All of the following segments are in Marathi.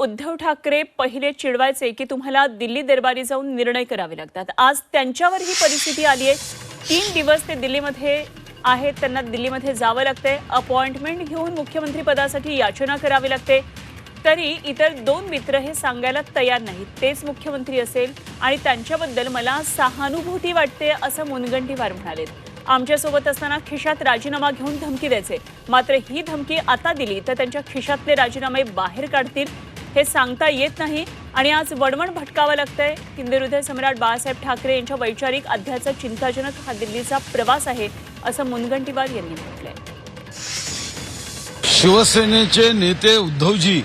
उद्धव ठाकरे पहिले चिडवायचे की तुम्हाला दिल्ली दरबारी जाऊन निर्णय करावे लागतात. आज त्यांच्यावर ही परिस्थिती आली आहे. तीन दिवस ते दिल्लीमध्ये आहेत त्यांना दिल्लीमध्ये जावं लागतंय. अपॉइंटमेंट घेऊन मुख्यमंत्री पदासाठी याचना करावी लागते. तरी इतर दोन मित्र हे सांगायला तयार नाहीत. तेच मुख्यमंत्री असेल आणि त्यांच्याबद्दल मला सहानुभूती वाटते असं मुनगंटीवार म्हणालेत. आमच्यासोबत असताना खिशात राजीनामा घेऊन धमकी द्यायचे. मात्र ही धमकी आता दिली तर त्यांच्या खिशातले राजीनामे बाहेर काढतील. हे सांगता येत नाही. आणि आज वणवण भटकावं लागतंय. हिंदुहृदय सम्राट बाळासाहेब ठाकरे यांच्या वैचारिक अध्याचा चिंताजनक हा दिल्लीचा प्रवास आहे असं मुनगंटीवार यांनी म्हटलंय. शिवसेनेचे नेते उद्धवजी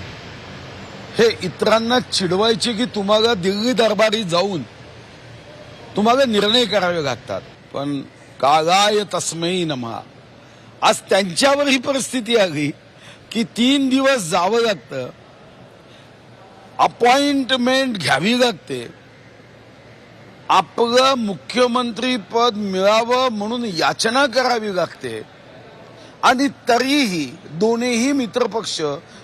हे इतरांना चिडवायचे की तुम्हाला दिल्ली दरबारी जाऊन तुम्हाला निर्णय करावे लागतात. पण कागाय तस्मै नमा. आज त्यांच्यावर ही परिस्थिती आली की तीन दिवस जावं लागतं. अपॉइंटमेंट घ्यावी लागते. आपलं मुख्यमंत्री पद मिळावं म्हणून याचना करावी लागते. आणि तरीही दोन्ही मित्रपक्ष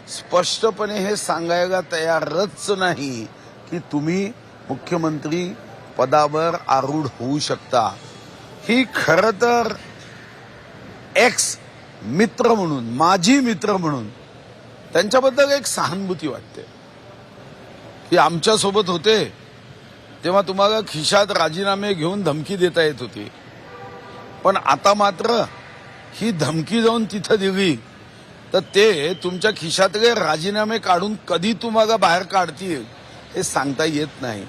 स्पष्टपणे हे सांगायला तयारच नाही की तुम्ही मुख्यमंत्री पदावर आरूढ होऊ शकता. ही खर तर एक्स मित्र म्हणून माझी मित्र म्हणून त्यांच्याबद्दल एक सहानुभूती वाटते. हे आमच्यासोबत होते. तेव्हा तुम्हाला खिशात राजीनामे घेऊन धमकी देता येत होती. पण आता मात्र ही धमकी जाऊन तिथं दिली. तर ते तुमच्या खिशातले राजीनामे काढून कधी तुम्हाला बाहेर काढतील हे सांगता येत नाही.